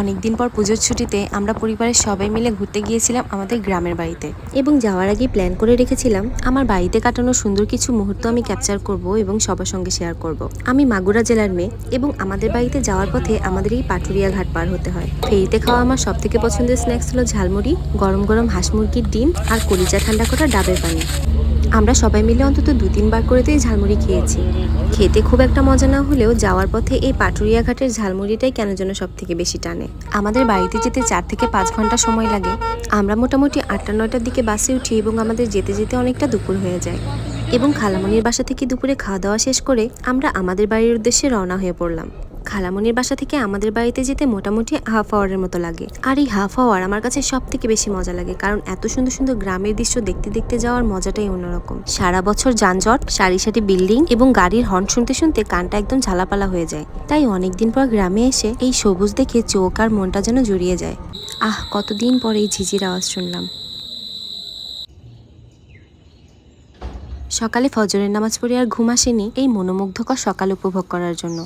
অনেকদিন পর পুজোর ছুটিতে আমরা পরিবারের সবাই মিলে ঘুরতে গিয়েছিলাম আমাদের গ্রামের বাড়িতে। এবং যাওয়ার আগে প্ল্যান করে রেখেছিলাম, আমার বাড়িতে কাটানো সুন্দর কিছু মুহূর্ত আমি ক্যাপচার করব এবং সবার সঙ্গে শেয়ার করব। আমি মাগুরা জেলার মেয়ে এবং আমাদের বাড়িতে যাওয়ার পথে আমাদের এই পাটুরিয়া ঘাট পার হতে হয়। ফেরিতে খাওয়া আমার সব থেকে পছন্দের স্ন্যাক্স হলো ঝালমুড়ি, গরম গরম হাঁস মুরগির ডিম আর কলিজা ঠান্ডা করা ডাবের পানি। আমরা সবাই মিলে অন্তত দু তিনবার করে তো এই ঝালমুড়ি খেয়েছি। খেতে খুব একটা মজা না হলেও যাওয়ার পথে এই পাটুরিয়া ঘাটের ঝালমুড়িটাই কেন যেন সব থেকে বেশি টানে। আমাদের বাড়িতে যেতে চার থেকে পাঁচ ঘণ্টা সময় লাগে। আমরা মোটামুটি আটটা, নয়টার দিকে বাসে উঠি এবং আমাদের যেতে যেতে অনেকটা দুপুর হয়ে যায়। এবং খালামণির বাসা থেকে দুপুরে খাওয়া দাওয়া শেষ করে আমরা আমাদের বাড়ির উদ্দেশ্যে রওনা হয়ে পড়লাম। খালামণির বাসা থেকে আমাদের বাড়িতে যেতে মোটামুটি হাফ আওয়ারের মতো লাগে। আর এই হাফ আওয়ার আমার কাছে সব থেকে বেশি মজা লাগে, কারণ এত সুন্দর সুন্দর গ্রামের দৃশ্য দেখতে দেখতে যাওয়ার মজাটাই অন্যরকম। সারা বছর যানজট সারি সারি বিল্ডিং এবং গাড়ির হর্ন শুনতে শুনতে কানটা একদম ঝালাপালা হয়ে যায়। তাই অনেকদিন পর গ্রামে এসে এই সবুজ দেখে চোখ আর মনটা যেন জুড়িয়ে যায়। আহ, কতদিন পর এই ঝিঝির আওয়াজ শুনলাম। সকালে ফজরের নামাজ পড়ে আর ঘুম আসেনি এই মনোমুগ্ধকর সকাল উপভোগ করার জন্য।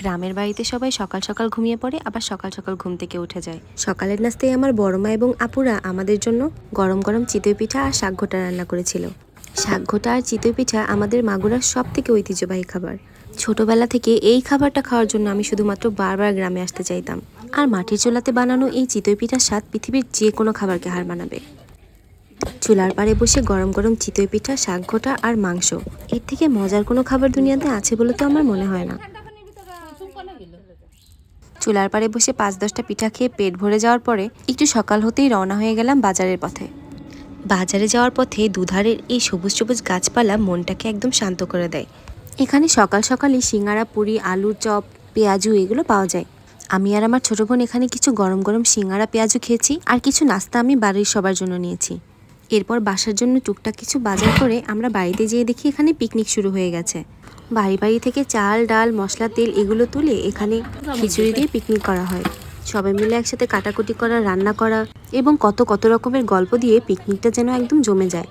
গ্রামের বাড়িতে সবাই সকাল সকাল ঘুমিয়ে পড়ে, আবার সকাল সকাল ঘুম থেকে উঠে যায়। সকালের নাস্তায় আমার বড় মা এবং আপুরা আমাদের জন্য গরম গরম চিতই পিঠা আর শাক ঘোটা রান্না করেছিল। শাক ঘোটা আর চিতই পিঠা আমাদের মাগুরার সব থেকে ঐতিহ্যবাহী খাবার। ছোটবেলা থেকে এই খাবারটা খাওয়ার জন্য আমি শুধুমাত্র বারবার গ্রামে আসতে চাইতাম। আর মাটির চুলাতে বানানো এই চিতই পিঠার স্বাদ পৃথিবীর যে কোনো খাবারকে হার মানাবে। চুলার পাড়ে বসে গরম গরম চিতই পিঠা, শাক ঘোটা আর মাংস। এর থেকে মজার কোনো খাবার দুনিয়াতে আছে বলে তো আমার মনে হয় না। চুলার পাড়ে বসে পাঁচ দশটা পিঠা খেয়ে পেট ভরে যাওয়ার পরে একটু সকাল হতেই রওনা হয়ে গেলাম বাজারের পথে। বাজারে যাওয়ার পথে দুধারের এই সবুজ সবুজ গাছপালা মনটাকে একদম শান্ত করে দেয়। এখানে সকাল সকালই সিঙ্গারা পুরি আলুর চপ পেঁয়াজু এগুলো পাওয়া যায়। আমি আর আমার ছোট বোন এখানে কিছু গরম গরম সিঙ্গারা পেঁয়াজু খেয়েছি আর কিছু নাস্তা আমি বাড়ির সবার জন্য নিয়েছি। এরপর বাসার জন্য টুকটাক কিছু বাজার করে আমরা বাড়িতে যেয়ে দেখি এখানে পিকনিক শুরু হয়ে গেছে। বাড়ি বাড়ি থেকে চাল, ডাল, মশলা, তেল এগুলো তুলে এখানে খিচুড়ি দিয়ে পিকনিক করা হয়। সবাই মিলে একসাথে কাটাকুটি করা, রান্না করা এবং কত কত রকমের গল্প দিয়ে পিকনিকটা যেন একদম জমে যায়।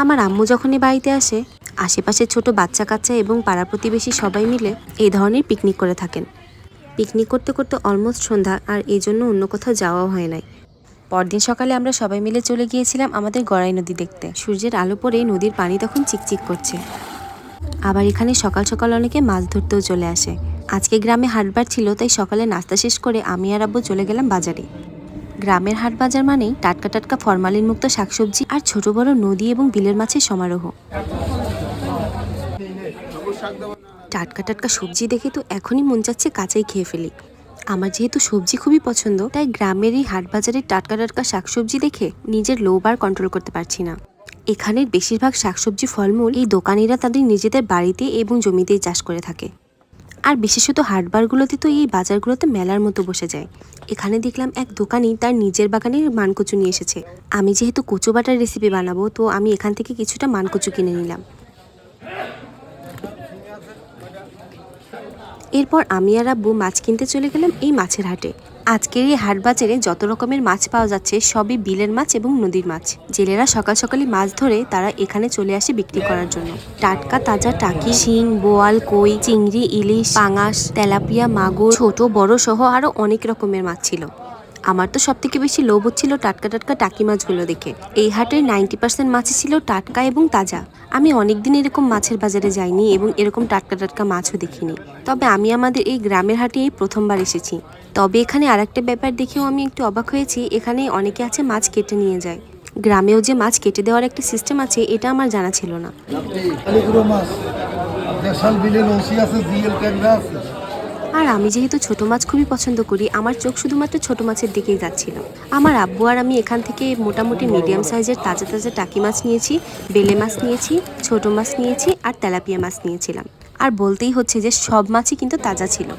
আমার আম্মু যখনই বাড়িতে আসে, আশেপাশে ছোট বাচ্চা কাচ্চা এবং পাড়া প্রতিবেশী সবাই মিলে এই ধরনের পিকনিক করে থাকেন। পিকনিক করতে করতে অলমোস্ট সন্ধ্যা আর এই জন্য অন্য কোথাও যাওয়াও হয় নাই। পরদিন সকালে আমরা সবাই মিলে চলে গিয়েছিলাম আমাদের গড়াই নদী দেখতে। সূর্যের আলো পড়ে নদীর পানি তখন চিকচিক করছে। আবার এখানে সকাল সকাল অনেকে মাছ ধরতেও চলে আসে। আজকে গ্রামে হাটবার ছিল, তাই সকালে নাস্তা শেষ করে আমি আর আব্বু চলে গেলাম বাজারে। গ্রামের হাট বাজার মানেই টাটকা টাটকা ফরমালিন মুক্ত শাকসবজি আর ছোট বড় নদী এবং বিলের মাছের সমারোহ। টাটকা টাটকা সবজি দেখে তো এখনই মন যাচ্ছে কাঁচাই খেয়ে ফেলি। আমার যেহেতু সবজি খুবই পছন্দ, তাই গ্রামের এই হাট বাজারের টাটকা টাটকা শাকসবজি দেখে নিজের লোভ আর কন্ট্রোল করতে পারছি না। এখানের বেশিরভাগ শাকসবজি, ফলমূল এই দোকানিরা তাদের নিজেদের বাড়িতে এবং জমিতেই চাষ করে থাকে। আর বিশেষত হাটবারগুলোতে তো এই বাজারগুলোতে মেলার মতো বসে যায়। এখানে দেখলাম এক দোকানি তার নিজের বাগানের মানকচু নিয়ে এসেছে। আমি যেহেতু কচু বাটার রেসিপি বানাবো, তো আমি এখান থেকে কিছুটা মানকচু কিনে নিলাম। এরপর আমি আর আব্বু মাছ কিনতে চলে গেলাম এই মাছের হাটে। আজকের এই হাট বাজারে যত রকমের মাছ পাওয়া যাচ্ছে, সবই বিলের মাছ এবং নদীর মাছ। জেলেরা সকাল সকালই মাছ ধরে তারা এখানে চলে আসে বিক্রি করার জন্য। টাটকা, তাজা টাকি, শিং, বোয়াল, কই, চিংড়ি, ইলিশ, পাঙাশ, তেলাপিয়া, মাগুর, ছোট, বড় সহ আরও অনেক রকমের মাছ ছিল। আমার তো সব থেকে বেশি লোভ হচ্ছিল টাটকা টাটকা টাকি মাছগুলো দেখে। এই হাটের নাইনটি পার্সেন্ট মাছই ছিল টাটকা এবং তাজা। আমি অনেকদিন এরকম মাছের বাজারে যাইনি এবং এরকম টাটকা টাটকা মাছও দেখিনি। তবে আমি আমাদের এই গ্রামের হাটে এই প্রথমবার এসেছি। তবে এখানে আরেকটা ব্যাপার দেখেও আমি একটু অবাক হয়েছি। এখানে অনেকে আছে মাছ কেটে নিয়ে যায়। গ্রামেও যে মাছ কেটে দেওয়ার একটা সিস্টেম আছে এটা আমার জানা ছিল না। আর আমি যেহেতু ছোট মাছ খুবই পছন্দ করি আমার চোখ শুধুমাত্র ছোট মাছের দিকেই যাচ্ছিল। আমার আব্বু আর আমি এখান থেকে মোটামুটি মিডিয়াম সাইজের তাজা তাজা টাকি মাছ নিয়েছি বেলে মাছ নিয়েছি ছোট মাছ নিয়েছি আর তেলাপিয়া মাছ নিয়েছিলাম। আর বলতেই হচ্ছে যে সব মাছই কিন্তু তাজা ছিল।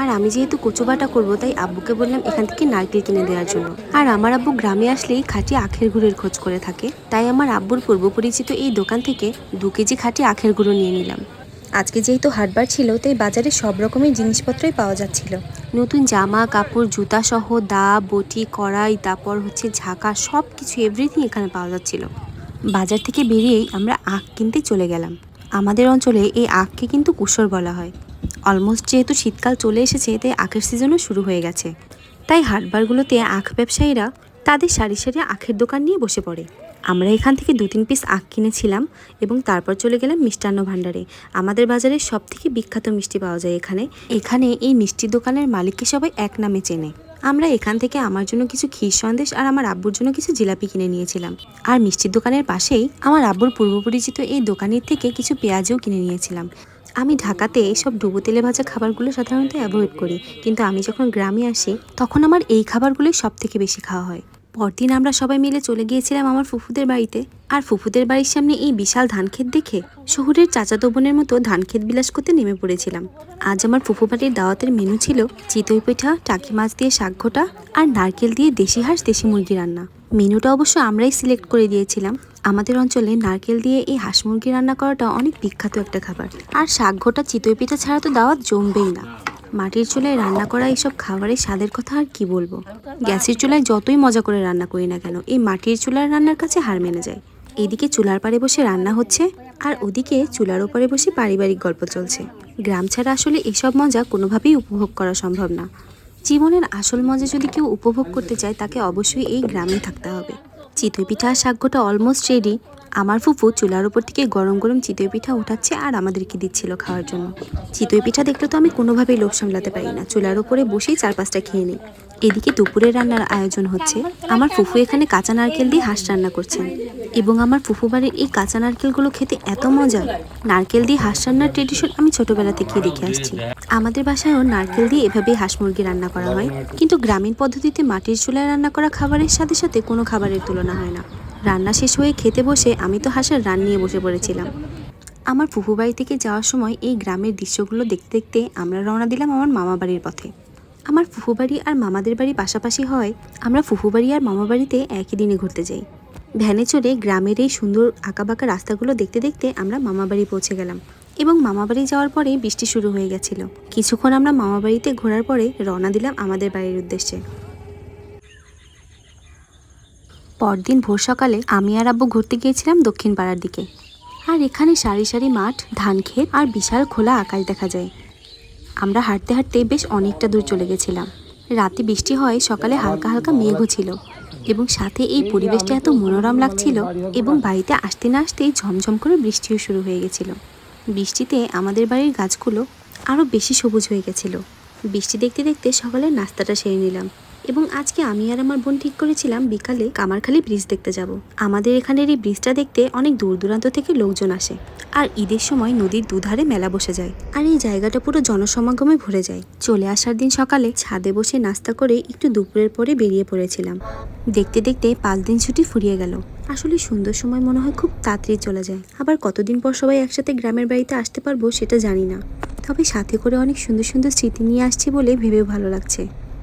আর আমি যেহেতু কচুবাটা করব, তাই আব্বুকে বললাম এখান থেকে নারকেল কিনে দেওয়ার জন্য। আর আমার আব্বু গ্রামে আসলেই খাঁটি আখের গুড়ের খোঁজ করে থাকে। তাই আমার আব্বুর পূর্ব পরিচিত এই দোকান থেকে দু কেজি খাঁটি আখের গুঁড়ো নিয়ে নিলাম। আজকে যেহেতু হাটবার ছিল, তাই বাজারে সব রকমের জিনিসপত্রই পাওয়া যাচ্ছিল। নতুন জামা, কাপড়, জুতা সহ দা, বটি, কড়াই, তারপর হচ্ছে ঝাঁকা সব কিছু এভরিথিং এখানে পাওয়া যাচ্ছিল। বাজার থেকে বেরিয়েই আমরা আখ কিনতে চলে গেলাম। আমাদের অঞ্চলে এই আখকে কিন্তু কুসর বলা হয়। অলমোস্ট যেহেতু শীতকাল চলে এসেছে, তাই আখের সিজনও শুরু হয়ে গেছে। তাই হাটবারগুলোতে আখ ব্যবসায়ীরা তাদের সারি সারি আখের দোকান নিয়ে বসে পড়ে। আমরা এখান থেকে দু তিন পিস আখ কিনেছিলাম এবং তারপর চলে গেলাম মিষ্টান্ন ভাণ্ডারে। আমাদের বাজারে সব থেকে বিখ্যাত মিষ্টি পাওয়া যায় এখানে। এখানে এই মিষ্টির দোকানের মালিককে সবাই এক নামে চেনে। আমরা এখান থেকে আমার জন্য কিছু ক্ষীর সন্দেশ আর আমার আব্বুর জন্য কিছু জিলাপি কিনে নিয়েছিলাম। আর মিষ্টির দোকানের পাশেই আমার আব্বুর পূর্ব পরিচিত এই দোকানের থেকে কিছু পেঁয়াজও কিনে নিয়েছিলাম। আমি ঢাকাতে এইসব ডুবো তেলে ভাজা খাবারগুলো সাধারণত অ্যাভয়েড করি। কিন্তু আমি যখন গ্রামে আসি, তখন আমার এই খাবারগুলোই সব থেকে বেশি খাওয়া হয়। পরদিন আমরা সবাই মিলে চলে গিয়েছিলাম আমার ফুফুদের বাড়িতে। আর ফুফুদের বাড়ির সামনে এই বিশাল ধান ক্ষেত দেখে শহরের চাচাতো বোনের মতো ধান ক্ষেত বিলাস করতে নেমে পড়েছিলাম। আজ আমার ফুফু বাড়ির দাওয়াতের মেনু ছিল চিতই পিঠা, টাকি মাছ দিয়ে শাকঘোটা আর নারকেল দিয়ে দেশি হাঁস, দেশি মুরগি রান্না। মেনুটা অবশ্য আমরাই সিলেক্ট করে দিয়েছিলাম। আমাদের অঞ্চলে নারকেল দিয়ে এই হাঁস মুরগি রান্না করাটা অনেক বিখ্যাত একটা খাবার। আর শাকঘোটা চিতই পিঠা ছাড়া তো দাওয়াত জমবেই না। মাটির চুলায় রান্না করা এইসব খাবারের স্বাদের কথা আর কি বলব? গ্যাসের চুলায় যতই মজা করে রান্না করি না কেন, এই মাটির চুলার রান্নার কাছে হার মেনে যায়। এদিকে চুলার পাড়ে বসে রান্না হচ্ছে, আর ওদিকে চুলার ওপরে বসে পারিবারিক গল্প চলছে। গ্রাম ছাড়া আসলে এসব মজা কোনোভাবেই উপভোগ করা সম্ভব না। জীবনের আসল মজা যদি কেউ উপভোগ করতে চায়, তাকে অবশ্যই এই গ্রামে থাকতে হবে। চিতই পিঠা শাকগোটা অলমোস্ট রেডি আমার ফুফু চুলার উপর থেকে গরম গরম চিতই পিঠা উঠাচ্ছে আর আমাদেরকে দিচ্ছিল খাওয়ার জন্য। চিতই পিঠা দেখলে তো আমি কোনোভাবেই লোভ সামলাতে পারি না। চুলার উপরে বসেই চার পাঁচটা খেয়ে নিই। এদিকে দুপুরের রান্নার আয়োজন হচ্ছে। আমার ফুফু এখানে কাঁচা নারকেল দিয়ে হাঁস রান্না করছেন। এবং আমার ফুফু বাড়ির এই কাঁচা নারকেলগুলো খেতে এত মজা নারকেল দিয়ে হাঁস রান্নার ট্রেডিশন আমি ছোটবেলা থেকেই দেখে আসছি। আমাদের বাসায়ও নারকেল দিয়ে এভাবেই হাঁস মুরগি রান্না করা হয়। কিন্তু গ্রামীণ পদ্ধতিতে মাটির চুলায় রান্না করা খাবারের সাথে সাথে কোনো খাবারের তুলনা হয় না। রান্না শেষ হয়ে খেতে বসে আমি তো হাঁসের রান নিয়ে বসে পড়েছিলাম। আমার ফুফু বাড়ি থেকে যাওয়ার সময় এই গ্রামের দৃশ্যগুলো দেখতে দেখতে আমরা রওনা দিলাম আমার মামা বাড়ির পথে। আমার ফুফু বাড়ি আর মামাদের বাড়ি পাশাপাশি হয়, আমরা ফুফু বাড়ি আর মামা বাড়িতে একই দিনে ঘুরতে যাই। ভ্যানে চড়ে গ্রামের এই সুন্দর আঁকাবাঁকা রাস্তাগুলো দেখতে দেখতে আমরা মামা বাড়ি পৌঁছে গেলাম এবং মামা বাড়ি যাওয়ার পরে বৃষ্টি শুরু হয়ে গেছিল। কিছুক্ষণ আমরা মামা বাড়িতে ঘোরার পরে রওনা দিলাম আমাদের বাড়ির উদ্দেশ্যে। পরদিন ভোর সকালে আমি আর আব্বু ঘুরতে গিয়েছিলাম দক্ষিণ পাড়ার দিকে। আর এখানে সারি সারি মাঠ, ধান ক্ষেত আর বিশাল খোলা আকাশ দেখা যায়। আমরা হাঁটতে হাঁটতে বেশ অনেকটা দূর চলে গেছিলাম। রাতে বৃষ্টি হয়, সকালে হালকা হালকা মেঘও ছিল এবং সাথে এই পরিবেশটা এত মনোরম লাগছিল এবং বাড়িতে আসতে না আসতেই ঝমঝম করে বৃষ্টিও শুরু হয়ে গেছিল। বৃষ্টিতে আমাদের বাড়ির গাছগুলো আরও বেশি সবুজ হয়ে গেছিল। বৃষ্টি দেখতে দেখতে সকালের নাস্তাটা সেরে নিলাম। এবং আজকে আমি আর আমার বোন ঠিক করেছিলাম বিকালে কামারখালি ব্রিজ দেখতে যাব। আমাদের এখানের এই ব্রিজটা দেখতে অনেক দূর দূরান্ত থেকে লোকজন আসে। আর ঈদের সময় নদীর দুধারে মেলা বসে যায়। আর এই জায়গাটা পুরো জনসমাগমে ভরে যায়। চলে আসার দিন সকালে ছাদে বসে নাস্তা করে একটু দুপুরের পরে বেরিয়ে পড়েছিলাম। দেখতে দেখতে পাঁচ দিন ছুটি ফুরিয়ে গেল। আসলে সুন্দর সময় মনে হয় খুব তাড়াতাড়ি চলে যায়। আবার কতদিন পর সবাই একসাথে গ্রামের বাড়িতে আসতে পারব সেটা জানি না। তবে সাথে করে অনেক সুন্দর সুন্দর স্মৃতি নিয়ে আসছি বলে ভেবেও ভালো লাগছে।